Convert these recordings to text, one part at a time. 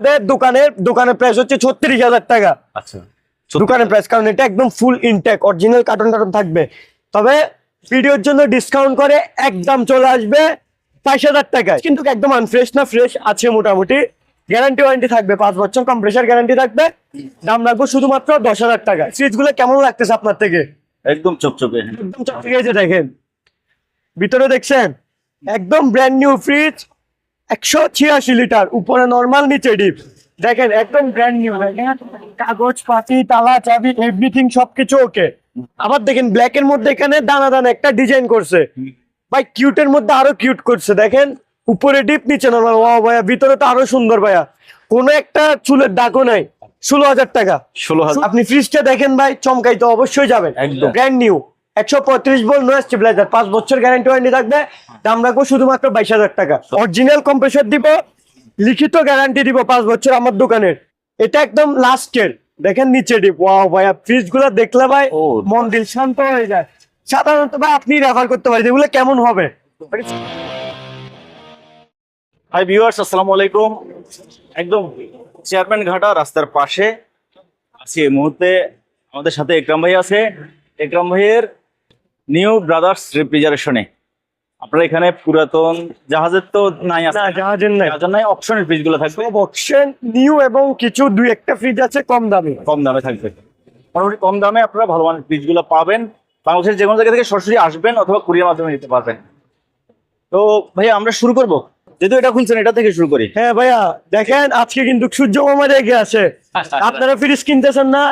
আমাদের দোকানের দোকানের প্রাইস হচ্ছে ছত্রিশ হাজার টাকা। আচ্ছা দোকানের প্রাইস কারণ এটা একদম full intact original carton carton থাকবে। তবে ভিডিওর জন্য ডিসকাউন্ট করে একদম চলে আসবে বাইশ হাজার টাকায়। কিন্তু একদম আনফ্রেশ না ফ্রেশ আছে মোটামুটি। গ্যারান্টি ওয়ারেন্টি থাকবে পাঁচ বছর কম্প্রেসার গ্যারান্টি থাকবে। দাম রাখব শুধুমাত্র দশ হাজার টাকা। গুলো কেমন লাগতেছে আপনার থেকে? একদম চকচকে একদম চকচকে দেখেন। ভিতরে দেখছেন? একদম ব্র্যান্ড নিউ ফ্রিজ একশো ছিয়াশি লিটার উপরে নর্মাল নিচে ডিপ দেখেন একদম ব্র্যান্ড নিউ দেখেন। কাগজ পাতি তালা চাবি এভরিথিং সবকিছু ওকে আবার দেখেন ব্ল্যাক এর মধ্যে এখানে দানা দানা একটা ডিজাইন করছে। ভাই কিউটের মধ্যে আরও কিউট করছে দেখেন। উপরে ডিপ নিচে নর্মাল ও ভাইয়া ভিতরে তো আরও সুন্দর ভাইয়া। কোনো একটা চুলের দাগও নাই। ষোলো হাজার টাকা। ষোলো হাজার আপনি ফ্রিজটা দেখেন ভাই চমকাই তো অবশ্যই যাবেন। একদম। ব্র্যান্ড নিউ একশো পঁয়ত্রিশ বল নো স্টেবিলাইজার পাঁচ বছর গ্যারান্টি ওয়ারেন্টি থাকবে। দাম রাখব শুধুমাত্র বাইশ হাজার টাকা। অরিজিনাল কম্প্রেসর দিব লিখিত গ্যারান্টি দিব পাঁচ বছর আমার দোকানের। এটা একদম লাস্টের দেখেন নিচে ডিপ ওয়াও ভাইয়া ফ্রিজগুলো দেখলে ভাই। মন দিল শান্ত হয়ে যায়। সাধারণত ভাই আপনি রেফার করতে পারেন এগুলো কেমন হবে? হাই ভিউয়ার্স আসসালামু আলাইকুম। একদম চেয়ারম্যান ঘাটা রাস্তার পাশে। আছি এই মুহূর্তে আমাদের সাথে একরাম ভাই আছে। একরাম ভাইয়ের নিউ ব্রাদার্স রেফ্রিজারেশনে আপনারা এখানে পুরাতন জাহাজের তো নাই আছে। না জাহাজের নাই। জাহাজের নাই অপশনের ফ্রিজগুলো থাকবে। সব অপশন নিউ এবং কিছু দুই একটা ফ্রিজ আছে কম দামে। কম দামে থাকবে। মোটামুটি কম দামে আপনারা ভালো মানের ফ্রিজগুলো পাবেন। বাংলাদেশের যে কোনো জায়গা থেকে সরাসরি আসবেন অথবা কুরিয়ার মাধ্যমে নিতে পারবেন। তো ভাইয়া আমরা শুরু করব। যেহেতু এটা খুলছেন এটা থেকে শুরু করি। হ্যাঁ ভাইয়া দেখেন আজকে কিন্তু সূর্য মামা রেগে আছে। আপনারা ফ্রিজ কিনতেছেন না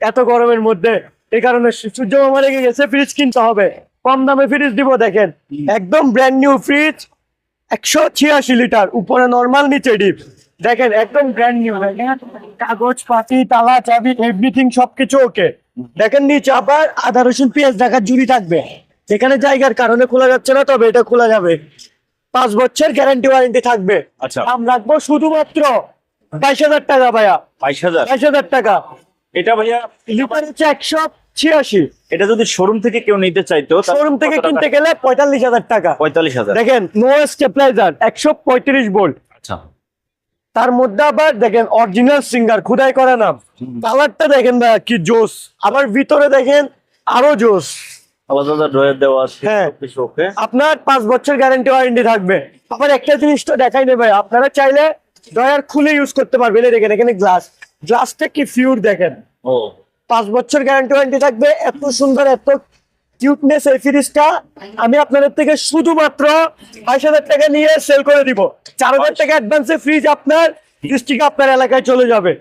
এত গরমের মধ্যে। এই কারণে সূর্য মামা রেগে গেছে ফ্রিজ কিনতে হবে। কম দামে ফ্রিজ দিব দেখেন। একদম ব্র্যান্ড নিউ ফ্রিজ একশো ছিয়াশি লিটার উপরে নর্মাল নিচে ডিপ দেখেন একদম ব্র্যান্ড নিউ কাগজ পাতি তালা চাবি এভরিথিং সবকিছু ওকে দেখেন নিচে আবার আদা রসুন পেঁয়াজ ঢাকার জুড়ি থাকবে। যেখানে জায়গার কারণে খোলা যাচ্ছে না তবে এটা খোলা যাবে। পাঁচ বছর গ্যারান্টি ওয়ারেন্টি থাকবে। আচ্ছা। দাম রাখব শুধুমাত্র বাইশ হাজার টাকা ভাইয়া। বাইশ হাজার? বাইশ হাজার টাকা। এটা ভাইয়া একশো ছিয়াশি। এটা যদি শোরুম থেকে কেউ নিতে চাইতো শোরুম থেকে কিনতে গেলে পঁয়তাল্লিশ হাজার টাকা। পঁয়তাল্লিশ হাজার। দেখেন নো স্টেপলাইজার একশো পঁয়ত্রিশ ভোল্ট আচ্ছা। তার মধ্যে আবার দেখেন অরিজিনাল সিঙ্গার খুদাই করা নাম। কালারটা দেখেন ভাইয়া কি জোস। আবার ভিতরে দেখেন আরও জোস। হ্যাঁ। আপনার পাঁচ বছর গ্যারান্টি ওয়ারেন্টি থাকবে। আবার একটা জিনিস তো দেখাই নেবে আপনারা চাইলে ড্রয়ার খুলে ইউজ করতে পারবেন। দেখেন এখানে গ্লাস গ্লাসটা কি ফিউর দেখেন। ও। পাঁচ বছর গ্যারান্টি ওয়ারেন্টি থাকবে এত সুন্দর এত কিউটনেস এই ফ্রিজটা আমি আপনাদের থেকে শুধুমাত্র বাইশ হাজার টাকা নিয়ে সেল করে দিব। চার হাজার টাকা অ্যাডভান্সে ফ্রিজ আপনার ডিস্ট্রিক্ট আপনার এলাকায় চলে যাবে।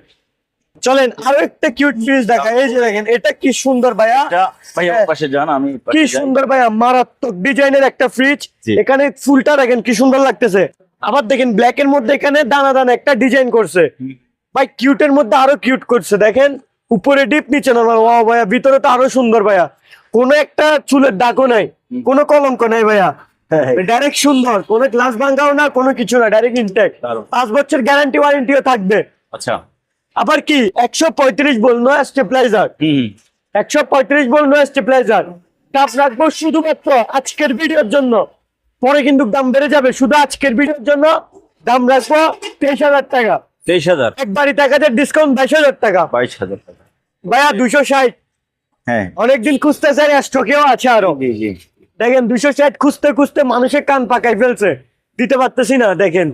চলেন আরও একটা কিউট ফ্রিজ দেখা এই যে দেখেন এটা কি সুন্দর ভাইয়া। হ্যাঁ। পাশে যান আমি কি সুন্দর ভাইয়া মারাত্মক ডিজাইনের একটা ফ্রিজ এখানে ফুলটা দেখেন কি সুন্দর লাগতেছে। আবার দেখেন ব্ল্যাক এর মধ্যে এখানে দানা দানা একটা ডিজাইন করছে। ভাই কিউটের মধ্যে আরও কিউট করছে দেখেন। উপরে ডিপ নিচে নর্মাল ও ভাইয়া ভিতরে তো আরও সুন্দর ভাইয়া। কোনো একটা চুলের দাগও নাই কোনো কলঙ্ক নাই ভাইয়া। হ্যাঁ, হ্যাঁ। ডাইরেক্ট সুন্দর কোনো গ্লাস ভাঙ্গাও না কোনো কিছু না ডাইরেক্ট ইনটেক পাঁচ বছর গ্যারান্টি ওয়ারেন্টিও থাকবে। আচ্ছা। আবার কি একশো পঁয়ত্রিশ বল নো স্টেপলাইজার একশো পঁয়ত্রিশ বল নো স্টেপলাইজার দাম রাখব শুধুমাত্র আজকের ভিডিওর জন্য। পরে কিন্তু দাম বেড়ে যাবে শুধু আজকের ভিডিওর জন্য। দাম রাখব তেইশ হাজার টাকা। তেইশ হাজার। একবারই টাকাতে ডিসকাউন্ট বাইশ হাজার টাকা। বাইশ হাজার টাকা। ভাইয়া দুশো ষাট। হ্যাঁ। অনেকদিন খুঁজতে চাই স্টকেও আছে আরও। দেখেন দুশো ষাট খুঁজতে খুঁজতে মানুষের কান পাকাই ফেলছে। দিতে পারতেছি না দেখেন।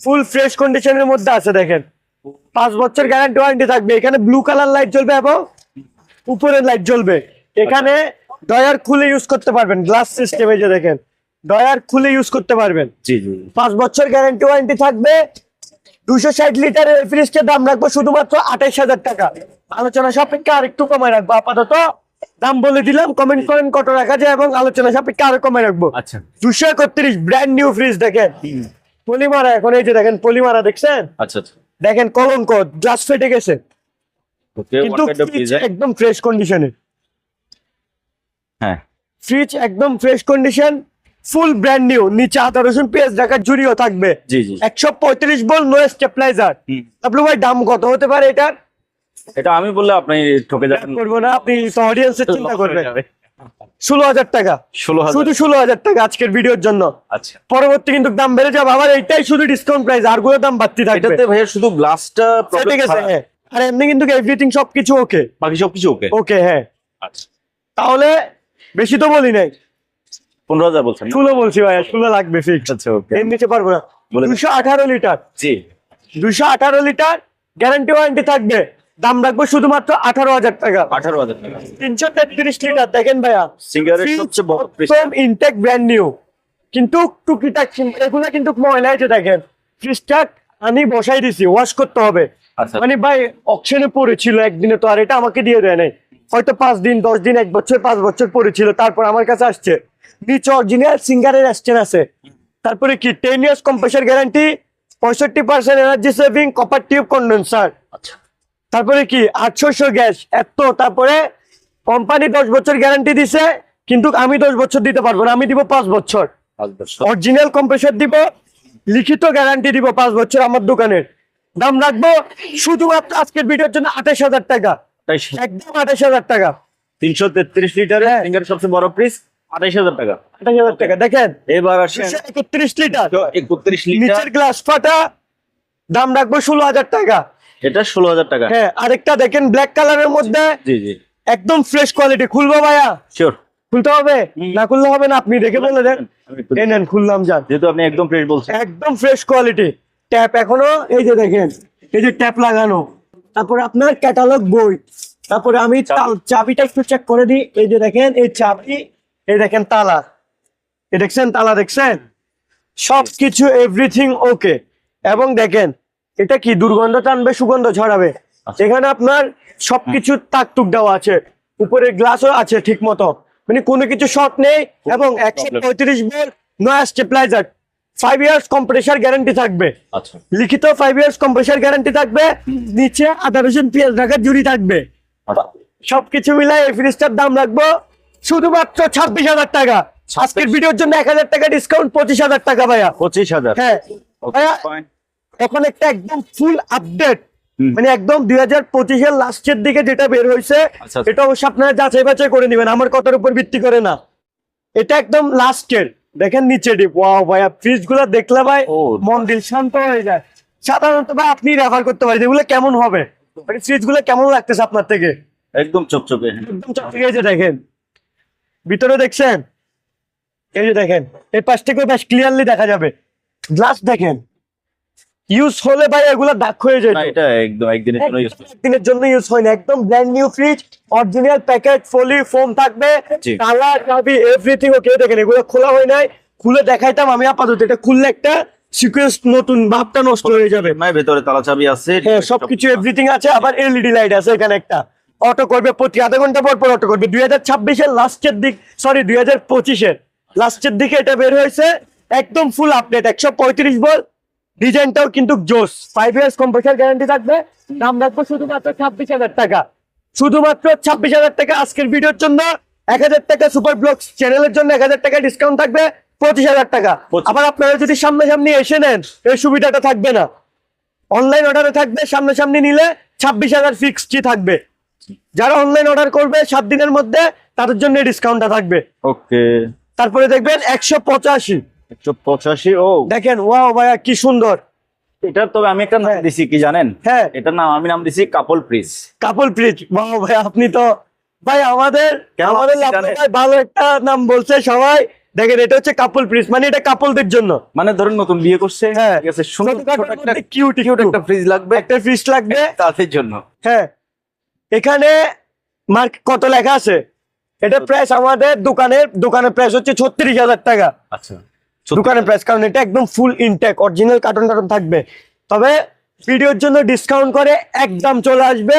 ফুল ফ্রেশ কন্ডিশনের মধ্যে আছে দেখেন। পাঁচ বছর গ্যারান্টি ওয়ারেন্টি থাকবে। এখানে ব্লু কালার লাইট জ্বলবে এবং উপরে লাইট জ্বলবে। এখানে ডয়ার খুলে ইউজ করতে পারবেন গ্লাস সিস্টেম যে দেখেন। ডয়ার খুলে ইউজ করতে পারবেন। জি জি। পাঁচ বছর গ্যারান্টি ওয়ারেন্টি থাকবে। দুশো ষাট লিটারের ফ্রিজটার দাম রাখব শুধুমাত্র আঠাইশ হাজার টাকা। আলোচনা সাপেক্ষে আর একটু কমায় রাখব। আপাতত দাম বলে দিলাম কমেন্ট করেন কত রাখা যায় এবং আলোচনা সাপেক্ষে আরও কমায় রাখব। আচ্ছা। দুশো একত্রিশ ব্র্যান্ড নিউ ফ্রিজ দেখেন। পলিমারা এখন এই যে দেখেন পলিমারা দেখছেন? আচ্ছা আচ্ছা। দেখেন কলঙ্ক গ্লাস ফেটে গেছে। কিন্তু একদম ফ্রেশ কন্ডিশনে হ্যাঁ। ফ্রিজ একদম fresh condition full brand new নিচে আদা রসুন পেঁয়াজ ঢাকার ঝুড়িও থাকবে। জি জি একশো পঁয়ত্রিশ বল নো স্টেপলাইজার। আপনি ভাই দাম কত হতে পারে এটার? এটা আমি বললে আপনি ঠকে যাবেন। করব না আপনি অডিয়েন্সের চিন্তা করবেন। ষোলো হাজার টাকা। শুধু ষোলো হাজার টাকা আজকের ভিডিওর জন্য। আচ্ছা। পরবর্তী কিন্তু দাম বেড়ে যাবে। আবার এইটাই শুধু ডিসকাউন্ট প্রাইস আরগুলো দাম বাড়তি থাকবে। এটাতে ভাইয়া শুধু গ্লাসটা ঠিক আছে হ্যাঁ আর এমনি কিন্তু এভরিথিং সবকিছু ওকে বাকি সবকিছু ওকে ওকে হ্যাঁ। আচ্ছা। তাহলে বেশি তো বলি নাই। পনেরো হাজার বলছেন ষোলো বলছি ভাইয়া ষোলো লাগবে ফিক্স আচ্ছা ওকে এর নিচে পারব না। দুশো আঠারো লিটার। জি। দুশো আঠারো লিটার গ্যারান্টি ওয়ারেন্টি থাকবে। দাম রাখব শুধুমাত্র আঠারো হাজার টাকা। আঠারো হাজার টাকা। তিনশো তেত্রিশ লিটার দেখেন ভাইয়া। সিঙ্গারের সবচেয়ে বড় ইনটেক ব্র্যান্ড নিউ কিন্তু টুকিটাক এগুলা কিন্তু ময়লা আছে দেখেন ফ্রিজটাক আমি বসাই দিছি ওয়াশ করতে হবে। আচ্ছা। মানে ভাই অকশনে পড়েছিল একদিনে তো আর এটা আমাকে দিয়ে দেয় নাই। হয়তো পাঁচ দিন দশ দিন এক বছর পাঁচ বছর পড়েছিল তারপর আমার কাছে আসছে। নিচে অরিজিনাল সিঙ্গারের অ্যাসটেন আছে। তারপরে কি? টেন ইয়ার্স কম্প্রেসার গ্যারান্টি পঁয়ষট্টি percent energy saving copper tube condenser তারপরে কি? আটশোশো গ্যাস এত। তারপরে কোম্পানি দশ বছর গ্যারান্টি দিছে কিন্তু আমি দশ বছর দিতে পারব না আমি দিব পাঁচ বছর। অরিজিনাল কম্প্রেসার দিব লিখিত গ্যারান্টি দিব পাঁচ বছর আমার দোকানের। দাম রাখব শুধুমাত্র আজকের ভিডিওর জন্য আঠাশ হাজার টাকা। একদম আঠাশ হাজার টাকা। তিনশো তেত্রিশ লিটারের হ্যাঁ। সবচেয়ে বড় পিস আঠাইশ হাজার টাকা। আঠাশ হাজার টাকা দেখেন। এবার আসেন। একত্রিশ লিটার। একত্রিশ লিটার। গ্লাস ফাটা দাম রাখব ষোলো হাজার টাকা। এটা ষোলো হাজার টাকা। হ্যাঁ আরেকটা দেখেন ব্ল্যাক কালারের মধ্যে। জি জি একদম ফ্রেশ কোয়ালিটি খুলবো ভাইয়া? শিওর খুলতে হবে? না খুললে হবে না আপনি দেখে বলে দেন। এই নেন খুললাম যান। যেহেতু আপনি একদম ফ্রেশ বলছেন। একদম ফ্রেশ কোয়ালিটি ট্যাপ এখনও এই যে দেখেন এই যে ট্যাপ লাগানো। তারপরে আপনার ক্যাটালগ বই তারপরে আমি চাবিটা একটু চেক করে দিই। এই যে দেখেন এই চাবি এই দেখেন তালা। এই দেখছেন তালা দেখছেন? সব কিছু এভরিথিং ওকে এবং দেখেন এটা কি দুর্গন্ধ টানবে সুগন্ধ ছড়াবে? আচ্ছা। এখানে আপনার সবকিছু তাক তুক দেওয়া আছে। উপরে গ্লাসও আছে ঠিক মতো মানে কোনো কিছু শর্ট নেই এবং একশো পঁয়ত্রিশ ভোল্ট নয় stabiliser five years compressor guarantee থাকবে। আচ্ছা। লিখিত ফাইভ ইয়ার্স কম্প্রেসার গ্যারান্টি থাকবে নিচে আদা রসুন পেঁয়াজ জুড়ি থাকবে। আচ্ছা। সবকিছু মিলাই এই ফ্রিজটার দাম রাখব শুধুমাত্র ছাব্বিশ হাজার টাকা। আজকের ভিডিওর জন্য এক হাজার টাকা ডিসকাউন্ট পঁচিশ হাজার টাকা ভাইয়া। পঁচিশ হাজার। হ্যাঁ। ভাইয়া এখন একটা একদম ফুল আপডেট মানে একদম দুই হাজার পঁচিশের লাস্টের দিকে যেটা বের হয়েছে আচ্ছা। এটা অবশ্যই আপনারা যাচাই বাছাই করে নেবেন আমার কথার উপর ভিত্তি করে না। এটা একদম লাস্টের দেখেন নিচে ডিপ ওয়াও ভাইয়া ফ্রিজগুলা দেখলে ভাই ও। মন দিল শান্ত হয়ে যায়। সাধারণত ভাই আপনি রেফার করতে পারেন এগুলো কেমন হবে? মানে ফ্রিজগুলো কেমন লাগতেছে আপনার থেকে? একদম চকচকে একদম চকচকে এই যে দেখেন। ভিতরে দেখছেন? এই যে দেখেন এই পাশ থেকে বেশ ক্লিয়ারলি দেখা যাবে। গ্লাস দেখেন। ইউজ হলে ভাই এগুলো দাগ হয়ে যায় না এটা একদম একদিনের জন্য করছি। দিনের জন্য ইউজ হয় না। একদম brand new fridge original packet foil foam থাকবে। কালার চাবি এভরিথিং ওকে দেখেন এগুলো খোলা হয় নাই। খুলে দেখাইতাম আমি আপাতত। এটা খুললে একটা সিকোয়েন্স নতুন ভাবটা নষ্ট হয়ে যাবে। মানে ভেতরে তালা চাবি আছে হ্যাঁ সবকিছু এভরিথিং আছে। আবার এলইডি লাইট আছে এখানে একটা। অটো করবে প্রতি আধা ঘণ্টা পর পর অটো করবে। দুই হাজার ছাব্বিশের লাস্টের দিক সরি দুই হাজার পঁচিশের। লাস্টের দিকে এটা বের হয়েছে একদম ফুল আপডেট একশো পঁয়ত্রিশ বল ডিজাইনটাও কিন্তু জোস। ফাইভ ইয়ার্স কম্প্রেসার গ্যারান্টি থাকবে। দাম রাখব শুধুমাত্র ছাব্বিশ হাজার টাকা। শুধুমাত্র ছাব্বিশ হাজার টাকা আজকের ভিডিওর জন্য। এক হাজার টাকা সুপার ব্লগস চ্যানেলের জন্য এক হাজার টাকা ডিসকাউন্ট থাকবে। পঁচিশ হাজার টাকা। আবার আপনারা যদি সামনাসামনি এসে নেন এই সুবিধাটা থাকবে না। অনলাইন অর্ডারে থাকবে সামনাসামনি নিলে ছাব্বিশ হাজার ফিক্সডই থাকবে। যারা অনলাইন অর্ডার করবে সাত দিনের মধ্যে তাদের জন্য ডিসকাউন্টটা থাকবে। ওকে তারপরে দেখবেন একশো পঁচাশি। একশো পঁচাশি ও। দেখেন ওয়াও ভাইয়া কি সুন্দর। এটার তবে আমি একটা নাম হ্যাঁ। দিছি কি জানেন? হ্যাঁ। এটার নাম আমি নাম দিছি couple fridge couple fridge wow ভাই আপনি তো ভাই আমাদের আমাদের ভালো একটা নাম বলছে সবাই। দেখেন এটা হচ্ছে কাপল ফ্রিজ মানে এটা কাপলদের জন্য। মানে ধরুন নতুন বিয়ে করছে হ্যাঁ। ঠিক আছে সুন্দর একটা কিউট কিউট একটা। ফ্রিজ লাগবে। একটা ফ্রিজ লাগবে। তাদের জন্য। হ্যাঁ। এখানে মার্ক কত লেখা আছে? এটা প্রাইস আমাদের দোকানের দোকানের প্রাইস হচ্ছে ছত্রিশ হাজার টাকা। আচ্ছা। দোকানের প্রাইস কারণ এটা একদম full intact original carton carton থাকবে। তবে ভিডিওর জন্য ডিসকাউন্ট করে একদম চলে আসবে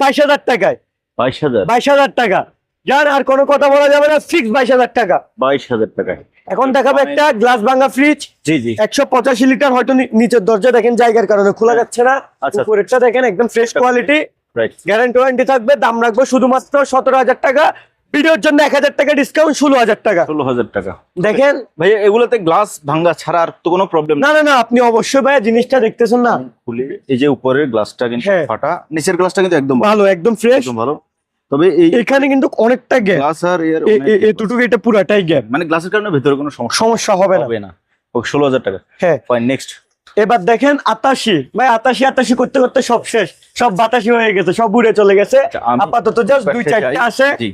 বাইশ হাজার টাকায়। বাইশ হাজার? বাইশ হাজার টাকা। যার আর কোনো কথা বলা যাবে না ফিক্স বাইশ হাজার টাকা। বাইশ হাজার টাকায়। এখন দেখাবে একটা গ্লাস ভাঙা ফ্রিজ জি জি। একশো পঁচাশি লিটার হয়তো নিচের দরজা দেখেন জায়গার কারণে খোলা যাচ্ছে না। আচ্ছা। উপরেরটা দেখেন একদম fresh quality right guarantee warranty থাকবে দাম রাখব শুধুমাত্র সতেরো হাজার টাকা। ভিডিওর জন্য এক হাজার টাকা ডিসকাউন্ট ষোলো হাজার টাকা। ষোলো হাজার টাকা। দেখেন? ভাইয়া এগুলোতে গ্লাস ভাঙ্গা ছাড়া আর তো কোনো প্রবলেম না না না আপনি অবশ্যই ভাই জিনিসটা দেখতেছেন না। খুলে এই যে উপরের গ্লাসটা কিন্তু হ্যাঁ। ফাটা নিচের গ্লাসটা কিন্তু একদম ভালো। একদম ফ্রেশ একদম ভালো। তবে এখানে কিন্তু অনেকটা গ্যাপ গ্লাস আর এতটুকু এটা পুরাটাই গ্যাপ মানে গ্লাসের কারণে ভেতরে কোনো সমস্যা হবে না। হবে না। ষোলো হাজার টাকা। হ্যাঁ। ফাইন নেক্সট এবার দেখেন আতাশি। ভাই আতাশি আতাশি করতে করতে সব শেষ। সব বাতাসি হয়ে গেছে সব উড়ে চলে গেছে। আচ্ছা, আপাতত জাস্ট দুই চারটে চাই।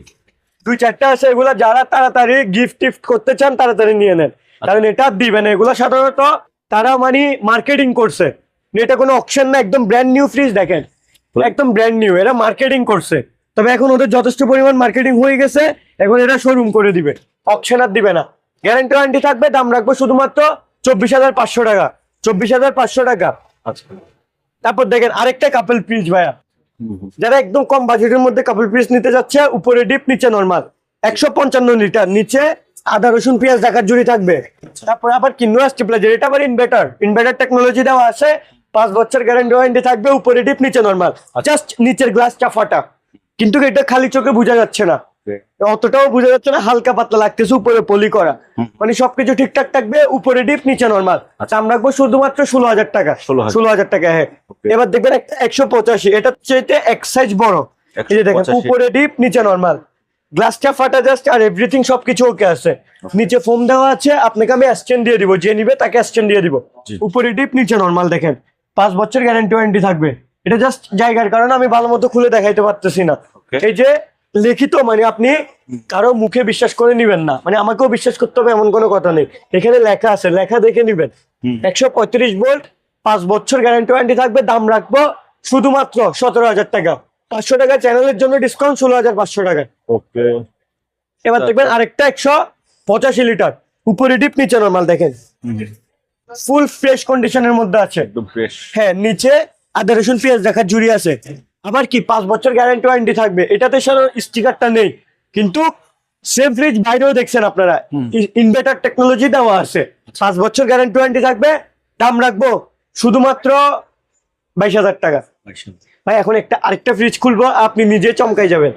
দুই চারটে আছে এগুলা যারা তাড়াতাড়ি গিফট টিফট করতে চান তাড়াতাড়ি নিয়ে নেন। কারণ এটা দিবেন এগুলা সাধারণত তারা মানে মার্কেটিং করছে। এটা কোনো অপশন না একদম ব্র্যান্ড নিউ ফ্রিজ দেখেন। একদম ব্র্যান্ড নিউ এরা মার্কেটিং করছে। তবে এখন ওদের যথেষ্ট পরিমাণ মার্কেটিং হয়ে গেছে এখন এরা শোরুম করে দিবে। অপশন আর দিবে না। গ্যারান্টি ওয়ারেন্টি থাকবে দাম রাখব শুধুমাত্র চব্বিশ হাজার পাঁচশো টাকা। চব্বিশ হাজার পাঁচশো টাকা। আচ্ছা। তারপর দেখেন আরেকটা কাপেল ফ্রিজ ভাইয়া। যারা একদম কম বাজেটের মধ্যে কাপড় পিস নিতে যাচ্ছে উপরে ডিপ নিচে নর্মাল একশো পঞ্চান্ন লিটার নিচে আদা রসুন পেঁয়াজ ঢাকার জুড়ি থাকবে। তারপরে আবার কিনো আসছে প্লাজার এটা আবার ইনভার্টার ইনভার্টার টেকনোলজি দেওয়া আছে পাঁচ বছর গ্যারান্টি ওয়ারেন্টি থাকবে উপরে ডিপ নিচে নর্মাল জাস্ট নিচের গ্লাসটা ফাটা কিন্তু এটা খালি চোখে বোঝা যাচ্ছে না। অতটাও বোঝা যাচ্ছে না হালকা পাতলা লাগতেছে উপরে পলি করা। মানে সবকিছু ঠিকঠাক থাকবে উপরে ডিপ নিচে নরমাল। দাম রাখব শুধুমাত্র ষোলো হাজার টাকা। ষোলো হাজার। টাকা হ্যাঁ। এবার দেখবেন একশো পঁচাশি এটা চাইতে এক সাইজ বড়। এই যে দেখেন উপরে ডিপ নিচে নরমাল। গ্লাসটা ফাটা জাস্ট আর এভরিথিং সবকিছু ওকে আছে। নিচে ফোম দেওয়া আছে আপনাকে আমি অ্যাসচেন্ড দিয়ে দিব যে নিবে তাকে অ্যাসচেন্ড দিয়ে দিব। উপরে ডিপ নিচে নরমাল দেখেন। পাঁচ বছর গ্যারান্টি ওয়ারেন্টি থাকবে। এটা জাস্ট জায়গার কারণে আমি ভালো মতো খুলে দেখাইতে পারতেছি না। এই যে লিখিত মানে আপনি কারও মুখে বিশ্বাস করে নিবেন না। মানে আমাকেও বিশ্বাস করতে হবে এমন কোনো কথা নেই। এখানে লেখা আছে লেখা দেখে নিবেন। একশো পঁয়ত্রিশ ভোল্ট পাঁচ বছর গ্যারান্টি ওয়ারেন্টি থাকবে দাম রাখব শুধুমাত্র সতেরো হাজার টাকা। পাঁচশো টাকা চ্যানেলের জন্য ডিসকাউন্ট ষোলো হাজার পাঁচশো টাকা ওকে। এবার দেখবেন আরেকটা একশো পঁচাশি লিটার উপরে ডিপ নিচে নর্মাল দেখেন। ফুল ফ্রেশ কন্ডিশনের মধ্যে আছে। একদম ফ্রেশ হ্যাঁ নিচে আদা রসুন পেঁয়াজ দেখার জুড়ি আছে। আবার কি পাঁচ বছর গ্যারান্টি ওয়ারেন্টি থাকবে? এটাতে স্টিকারটা নেই। কিন্তু সেম ফ্রিজ বাইরেও দেখছেন আপনারা। ইনভার্টার টেকনোলজি দেওয়া আছে। পাঁচ বছর গ্যারান্টি ওয়ারেন্টি থাকবে দাম রাখব শুধুমাত্র বাইশ হাজার টাকা। ভাই এখন একটা আরেকটা ফ্রিজ খুলবো আপনি নিজে চমকাই যাবেন।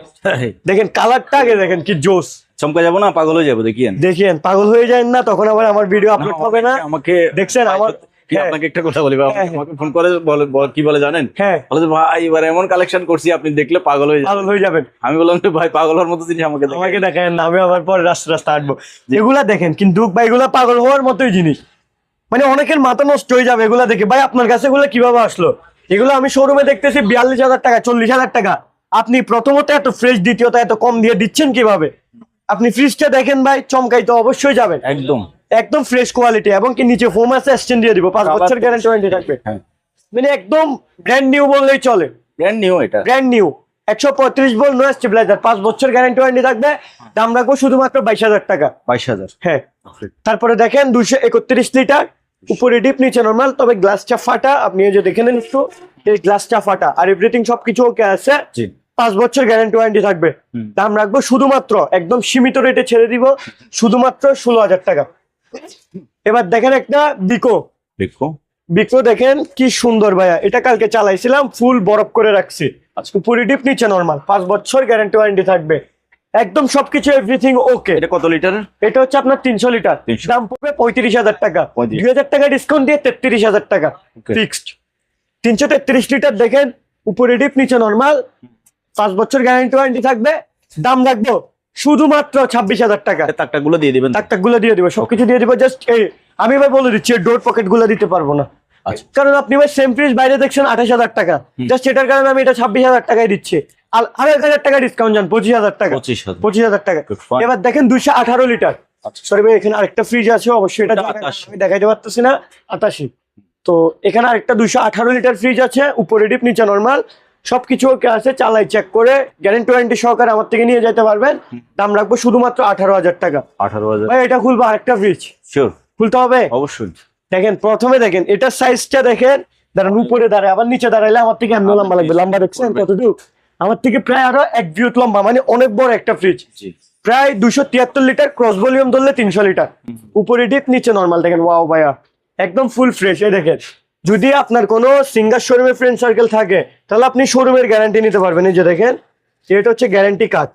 দেখেন কালারটা আগে দেখেন কি জোস চমকা যাব না পাগল হয়ে যাব দেখিয়েন। দেখেন পাগল হয়ে যায় না তখন আবার আমার ভিডিও আপলোড হবে না। আমাকে দেখছেন আমার হ্যাঁ। আপনাকে একটা কথা বলি ভাই, হ্যাঁ, হ্যাঁ। আমাকে ফোন করে কি বলে জানেন? হ্যাঁ। বলে ভাই এবার এমন কালেকশন করছি আপনি দেখলে পাগল হয়ে পাগল হয়ে যাবেন। আমি বললাম যে ভাই পাগল হওয়ার মতো জিনিস আমাকে আমাকে দেখেন আমি আবার পরে রাস্তা রাস্তা হাঁটবো। এগুলা দেখেন কিন্তু ভাই এগুলা পাগল হওয়ার মতোই জিনিস। মানে অনেকের মাথা নষ্ট হয়ে যাবে এগুলা দেখে। ভাই আপনার কাছে এগুলো কীভাবে আসলো? এগুলো আমি শোরুমে দেখতেছি বিয়াল্লিশ হাজার টাকা চল্লিশ হাজার টাকা। আপনি প্রথমত এত ফ্রেশ দ্বিতীয়ত এত কম দিয়ে দিচ্ছেন কীভাবে? আপনি ফ্রিজটা দেখেন ভাই চমকাই তো অবশ্যই যাবেন। একদম। একদম ফ্রেশ কোয়ালিটি এবং কি নিচে ফোম আছে এক্সচেঞ্জ দিয়ে দিব পাঁচ বছর গ্যারান্টি ওয়ারেন্টি থাকবে। হ্যাঁ মানে একদম ব্র্যান্ড নিউ বললেই চলে। ব্র্যান্ড নিউ এটা। ব্র্যান্ড নিউ একশো পঁয়ত্রিশ বল নো স্টেবিলাইজার পাঁচ বছর গ্যারান্টি ওয়ারেন্টি থাকবে। দাম রাখব শুধুমাত্র বাইশ হাজার টাকা। বাইশ হাজার। হ্যাঁ। তারপরে দেখেন দুশো একত্রিশ লিটার উপরে ডিপ নিচে নর্মাল তবে গ্লাসটা ফাটা আপনি এই যে দেখে নেন একটু এই গ্লাসটা ফাটা। আর এভরিথিং সবকিছু ওকে আছে। জি। পাঁচ বছর গ্যারান্টি ওয়ারেন্টি থাকবে। দাম রাখব শুধুমাত্র একদম সীমিত রেটে ছেড়ে দিব শুধুমাত্র ষোলো হাজার টাকা। এবার দেখেন একটা বিকো। দেখো বিকো দেখেন কি সুন্দর ভাইয়া। এটা কালকে চালাইছিলাম ফুল বরফ করে রাখছি। আচ্ছা। উপরে ডিপ নিচে নর্মাল পাঁচ বছর গ্যারান্টি ওয়ারেন্টি থাকবে। একদম সবকিছু এভরিথিং ওকে এটা কত লিটার এটা হচ্ছে আপনার তিনশো লিটার 300 দাম পড়বে পঁয়ত্রিশ হাজার টাকা। 35 দুই হাজার টাকা ডিসকাউন্ট দিয়ে তেত্রিশ হাজার টাকা ফিক্সড তিনশো তেত্রিশ লিটার দেখেন উপরে ডিপ নিচে নর্মাল পাঁচ বছর গ্যারান্টি ওয়ারেন্টি থাকবে। দাম রাখব শুধুমাত্র ছাব্বিশ হাজার টাকা। তাকটা গুলো দিয়ে দিবেন টাকগুলো দিয়ে দিব সবকিছু দিয়ে দিব জাস্ট এই আমি ভাই বলে দিচ্ছি ডোর পকেটগুলো দিতে পারব না। আচ্ছা। কারণ আপনি ভাই সেম ফ্রিজ বাইরে দেখছেন আঠাশ হাজার টাকা। জাস্ট এটার কারণে আমি এটা ছাব্বিশ হাজার টাকায় দিচ্ছি। আর এক হাজার টাকা ডিসকাউন্ট যান পঁচিশ হাজার টাকা। পঁচিশ হাজার। টাকা। এবার দেখেন দুইশো আঠারো লিটার আচ্ছা। সরি ভাই এখানে আরেকটা ফ্রিজ আছে অবশ্যই এটা এটা দেখাই- 88 আমি দেখাইতে পারতেছি না আটাশি। তো এখানে আরেকটা দুইশো আঠারো লিটার ফ্রিজ আছে উপরে ডিপ নিচে নর্মাল সবকিছু ওকে আছে চালাই চেক করে গ্যারেন্টি ওয়ারেন্টি সহকারে আমার থেকে নিয়ে যেতে পারবেন। দাম রাখব শুধুমাত্র আঠারো হাজার টাকা। আঠারো হাজার। ভাই এটা খুলবো আরেকটা ফ্রিজ শিওর খুলতে হবে? অবশ্যই। দেখেন প্রথমে দেখেন এটার সাইজটা দেখেন। দাঁড়ান উপরে দাঁড়ায় আবার নিচে দাঁড়াইলে আমার থেকে এমন লম্বা লাগবে। লম্বা দেখছেন কতটুকু? আমার থেকে প্রায় আরও এক বিয়ত লম্বা মানে অনেক বড় একটা ফ্রিজ প্রায় দুশো তিয়াত্তর লিটার ক্রস ভলিউম ধরলে তিনশো লিটার উপরে ডিপ নিচে নর্মাল দেখেন ওয়াও ভাইয়া। একদম ফুল ফ্রেশ এই দেখেন। যদি আপনার কোনো সিঙ্গার শোরুমের ফ্রেন্ড সার্কেল থাকে তাহলে আপনি শোরুমের গ্যারান্টি নিতে পারবেন। এই যে দেখেন এটা হচ্ছে গ্যারান্টি কার্ড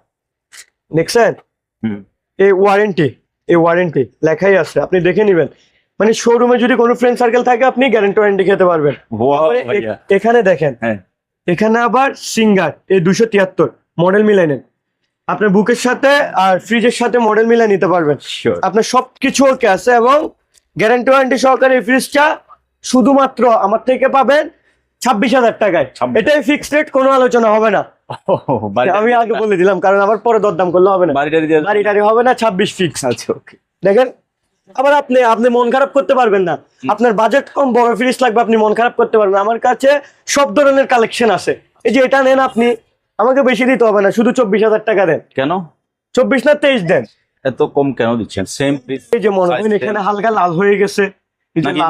দেখছেন? এই ওয়ারেন্টি এই ওয়ারেন্টি লেখাই আছে আপনি দেখে নেবেন। মানে শোরুমে যদি কোনো ফ্রেন্ড সার্কেল থাকে আপনি গ্যারান্টি ওয়ারেন্টি খেতে পারবেন। এখানে দেখেন হ্যাঁ। এখানে আবার সিঙ্গার এই দুশো তিয়াত্তর মডেল মিলাই নেন। আপনার বুকের সাথে আর ফ্রিজের সাথে মডেল মিলাই নিতে পারবেন। আপনার সবকিছু ওকে আছে এবং গ্যারান্টি ওয়ারেন্টি সহকারে এই ফ্রিজটা শুধুমাত্র আমার থেকে পাবেন ছাব্বিশ হাজার টাকায়। এটাই ফিক্সড রেট কোনো আলোচনা হবে না। আমি আগে বলে দিলাম কারণ আবার পরে দরদাম করলে হবে না। বাড়িটারি হবে না ছাব্বিশ ফিক্স আচ্ছা ওকে দেখেন আবার আপনি আপনি মন খারাপ করতে পারবেন না। আপনার বাজেট কম বড় ফ্রিজ লাগবে আপনি মন খারাপ করতে পারবেন আমার কাছে সব ধরনের কালেকশন আছে। এই যে এটা নেন আপনি আমাকে বেশি দিতে হবে না শুধু চব্বিশ হাজার টাকা দেন। কেন? চব্বিশ না তেইশ দেন। এত কম কেন দিচ্ছেন? সেম এই যে মনে Size এখানে হালকা লাল হয়ে গেছে।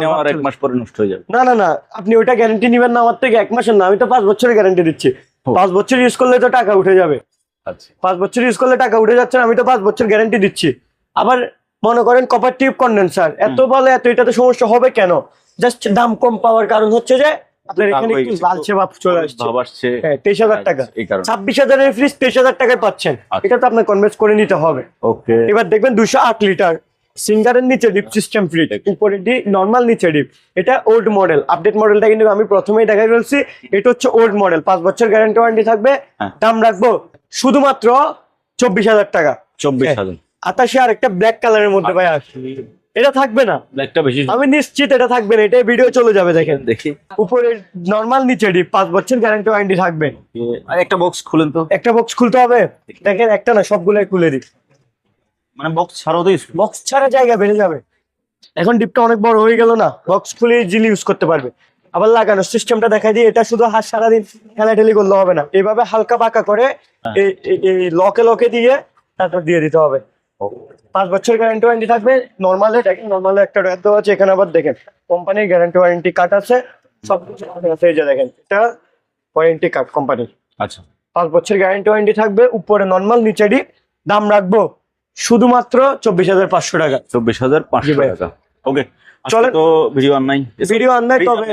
নেওয়ার এক মাস পরে নষ্ট হয়ে যাবে। না না না আপনি ওইটা গ্যারান্টি নেবেন না আমার থেকে এক মাসের না আমি তো পাঁচ বছরের গ্যারান্টি দিচ্ছি। পাঁচ বছর ইউজ করলে তো টাকা উঠে যাবে। আচ্ছা। পাঁচ বছর ইউজ করলে টাকা উঠে যাচ্ছে আমি তো পাঁচ বছর গ্যারান্টি দিচ্ছি। আবার মনে করেন কপার টিউব কন্ডেন্সার এত বলে এত এটাতে সমস্যা হবে কেন? জাস্ট দাম কম পাওয়ার কারণ হচ্ছে যে আপনার এখানে একটু লালচে ভাব চলে আসছে। হ্যাঁ তেইশ হাজার টাকা। এই কারণে। ছাব্বিশ হাজারের ফ্রিজ তেইশ হাজার টাকায় পাচ্ছেন। আচ্ছা। এটা তো আপনার কনভেন্স করে নিতে হবে। ওকে এবার দেখবেন দুশো আট লিটার সিঙ্গারের নিচে ডিপ সিস্টেম ফ্রিজ উপরে ডি নর্মাল নিচে ডিপ এটা ওল্ড মডেল আপডেট মডেলটা কিন্তু আমি প্রথমেই দেখাই ফেলছি। এটা হচ্ছে ওল্ড মডেল পাঁচ বছর গ্যারান্টি ওয়ারেন্টি থাকবে। হ্যাঁ। দাম রাখব শুধুমাত্র চব্বিশ হাজার টাকা। চব্বিশ। হাজার। আতাশে আর একটা ব্ল্যাক কালারের মধ্যে ভাই এটা থাকবে না। ব্ল্যাকটা বেশি। আমি নিশ্চিত এটা থাকবে না। এটাই ভিডিও চলে যাবে দেখেন। দেখি। উপরে নর্মাল নিচে ডিপ পাঁচ বছর গ্যারান্টি ওয়ারেন্টি থাকবে। আর একটা বক্স খুলেন তো। একটা বক্স খুলতে হবে। দেখেন একটা না সবগুলাই খুলে দিই। মানে বক্স ছাড়াও তো বক্স ছাড়া জায়গা বেড়ে যাবে। এখন ডিপটা অনেক বড় হয়ে গেল না। বক্স খুলে জিলি ইউজ করতে পারবে। আবার লাগানোর সিস্টেমটা দেখাই দিই এটা শুধু হাত সারাদিন খেলাটেলি করলে হবে না। এভাবে হালকা পাকা করে এই এই- লকে লকে দিয়ে তারপর দিয়ে দিতে হবে। পাঁচ বছর গ্যারান্টি ওয়ারেন্টি থাকবে। নর্মালে নর্মালে একটা ড্রয়ার দেওয়া আছে এখানে আবার দেখেন কোম্পানির গ্যারান্টি ওয়ারেন্টি কার্ড আছে। সব কিছু আছে যে দেখেন এটা ওয়ারেন্টি কার্ড কোম্পানির আচ্ছা। পাঁচ বছর গ্যারান্টি ওয়ারেন্টি থাকবে উপরে নর্মাল নিচে ডিপ দাম রাখব। শুধুমাত্র চব্বিশ হাজার পাঁচশো টাকা। চব্বিশ হাজার পাঁচশো টাকা। ওকে চলেন। চলে তো ভিডিও আর নাই। ভিডিও Fridge তবে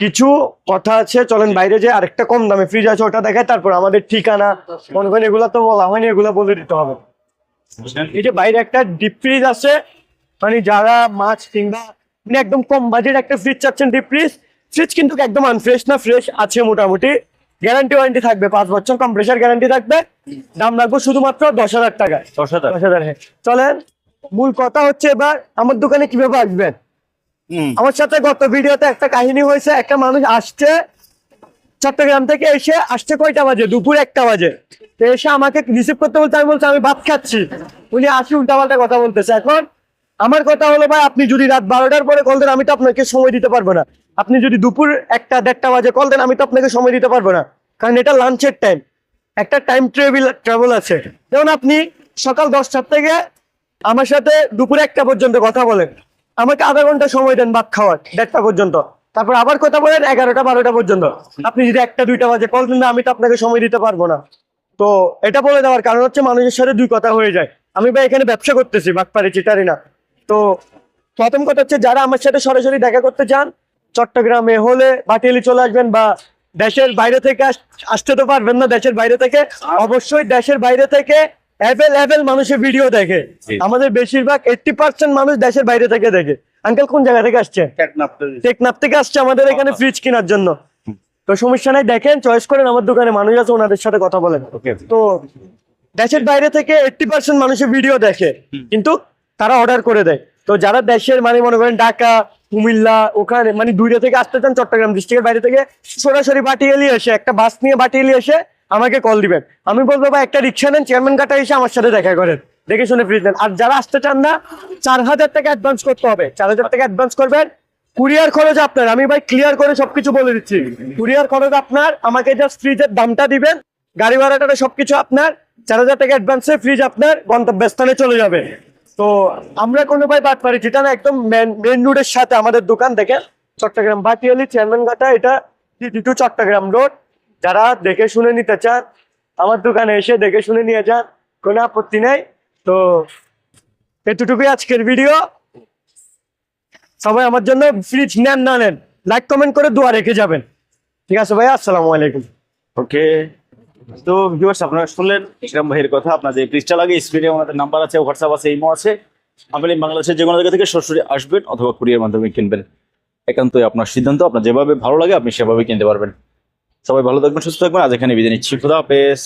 কিছু কথা আছে চলেন বাইরে যে আরেকটা কম দামে ফ্রিজ আছে ওটা দেখায় তারপর আমাদের ঠিকানা। মনে করেন এগুলো তো বলা হয়নি এগুলো বলে দিতে হবে। এই যে বাইরে একটা ডিপ ফ্রিজ আছে মানে যারা মাছ কিংবা মানে একদম কম বাজেট একটা ফ্রিজ চাচ্ছেন ডিপ ফ্রিজ ফ্রিজ কিন্তু একদম আনফ্রেশ না ফ্রেশ আছে মোটামুটি। গ্যারান্টি ওয়ারেন্টি থাকবে পাঁচ বছর কম্প্রেসার গ্যারান্টি থাকবে। দাম রাখব শুধুমাত্র দশ হাজার টাকা দশ হাজার। দশ হাজার হ্যাঁ। চলেন মূল কথা হচ্ছে এবার আমার দোকানে কীভাবে আসবেন? আমার সাথে গত ভিডিওতে একটা কাহিনী হয়েছে একটা মানুষ আসছে চট্টগ্রাম থেকে এসে আসছে কয়টা বাজে? দুপুর একটা বাজে। তো এসে আমাকে রিসিভ করতে বলতে আমি বলছি আমি ভাত খাচ্ছি। উনি আসি উল্টাপাল্টা কথা বলতেছে। এখন আমার কথা হলো ভাই আপনি যদি রাত বারোটার পরে কল দেন আমি তো আপনাকে সময় দিতে পারব না। আপনি যদি দুপুর একটা, দেড়টা বাজে কল দেন, আমি তো আপনাকে সময় দিতে পারব না। কারণ এটা লাঞ্চের টাইম একটা টাইম ট্রাভেল ট্রাভেল আছে। যেমন আপনি সকাল দশটার থেকে আমার সাথে দুপুরে একটা পর্যন্ত কথা বলেন। আমাকে আধা ঘণ্টা সময় দেন ভাত খাওয়ার, দেড়টা পর্যন্ত। তারপর আবার কথা বলেন এগারোটা, বারোটা পর্যন্ত। আপনি যদি একটা, দুইটা বাজে কল দেন আমি তো আপনাকে সময় দিতে পারব না। তো এটা বলে দেওয়ার কারণ হচ্ছে মানুষের সাথে দুই কথা হয়ে যায়। আমি ভাই এখানে ব্যবসা করতেছি বাগপাড়ি চিটারি না। তো প্রথম কথা হচ্ছে, যারা আমার সাথে সরাসরি দেখা করতে চান চট্টগ্রামে হলে বাটিয়ালি চলে আসবেন বা দেশের বাইরে থেকে আসতে তো পারবেন না দেশের বাইরে থেকে। অবশ্যই দেশের বাইরে থেকে অ্যাভেলেবেল মানুষের ভিডিও দেখে। আমাদের বেশিরভাগ এইটটি পার্সেন্ট মানুষ দেশের বাইরে থেকে দেখে। আঙ্কেল কোন জায়গা থেকে আসছে? টেকনাফ থেকে। আসছে আমাদের এখানে ফ্রিজ কেনার জন্য। তো সমস্যা নাই দেখেন চয়েস করেন আমার দোকানে মানুষ আছে ওনাদের সাথে কথা বলেন। তো দেশের বাইরে থেকে এইটটি পার্সেন্ট মানুষের ভিডিও দেখে। কিন্তু তারা অর্ডার করে দেয়। তো যারা দেশের মানে মনে করেন ঢাকা, কুমিল্লা, ওখানে মানে দুইটা থেকে আসতে চান চট্টগ্রাম ডিস্ট্রিক্টের বাইরে থেকে, সরাসরি বাটিয়ালি এসে, একটা বাস নিয়ে বাটিয়ালি এসে আমাকে কল দিবেন। আমি বলব, ভাই, একটা রিক্সা নেন চেয়ারম্যান কাটা এসে আমার সাথে দেখা করেন। দেখে শুনে ফ্রিজ নেন আর যারা আসতে চান না, চার হাজার টাকা অ্যাডভান্স করতে হবে। চার হাজার টাকা অ্যাডভান্স করবেন। কুরিয়ার খরচ আপনার। আমি ভাই ক্লিয়ার করে সবকিছু বলে দিচ্ছি। কুরিয়ার খরচ আপনার। আমাকে জাস্ট ফ্রিজের দামটা দিবেন, গাড়ি ভাড়াটা সবকিছু আপনার। চার হাজার টাকা অ্যাডভান্সে ফ্রিজ আপনার গন্তব্যস্থানে চলে যাবে। তো আমরা কোনো ভাই বাদ পারি যেটা না একদম মেন রোডের সাথে আমাদের দোকান দেখেন চট্টগ্রাম। বাটিয়ালি চেয়ারম্যান ঘাটা, এটা টু চট্টগ্রাম রোড যারা দেখে শুনে নিতে চান, আমার দোকানে এসে দেখে শুনে নিয়ে যান, কোনো আপত্তি নেই। তো এতটুকুই আজকের ভিডিও সবাই আমার জন্য ফ্রিজ নেন, না নেন লাইক কমেন্ট করে দোয়া রেখে যাবেন। ঠিক আছে ভাই, আসসালামু আলাইকুম। ওকে তো ভিউয়ার্স আপনারা শুনলেন ইসলাম ভাইয়ের কথা আপনার যে পৃষ্ঠা লাগে স্ক্রিনে ওনাদের নাম্বার আছে হোয়াটসঅ্যাপ আছে ইমো আছে। আপনি বাংলাদেশের যে কোনো জায়গা থেকে সরাসরি আসবেন অথবা কুরিয়ার মাধ্যমে কিনবেন। একান্তই আপনার সিদ্ধান্ত, আপনার যেভাবে ভালো লাগে, আপনি সেভাবে কিনতে পারবেন। সবাই ভালো থাকবেন, সুস্থ থাকবেন। আজ এখানে বিদায় নিচ্ছি। খুদা হাফেজ।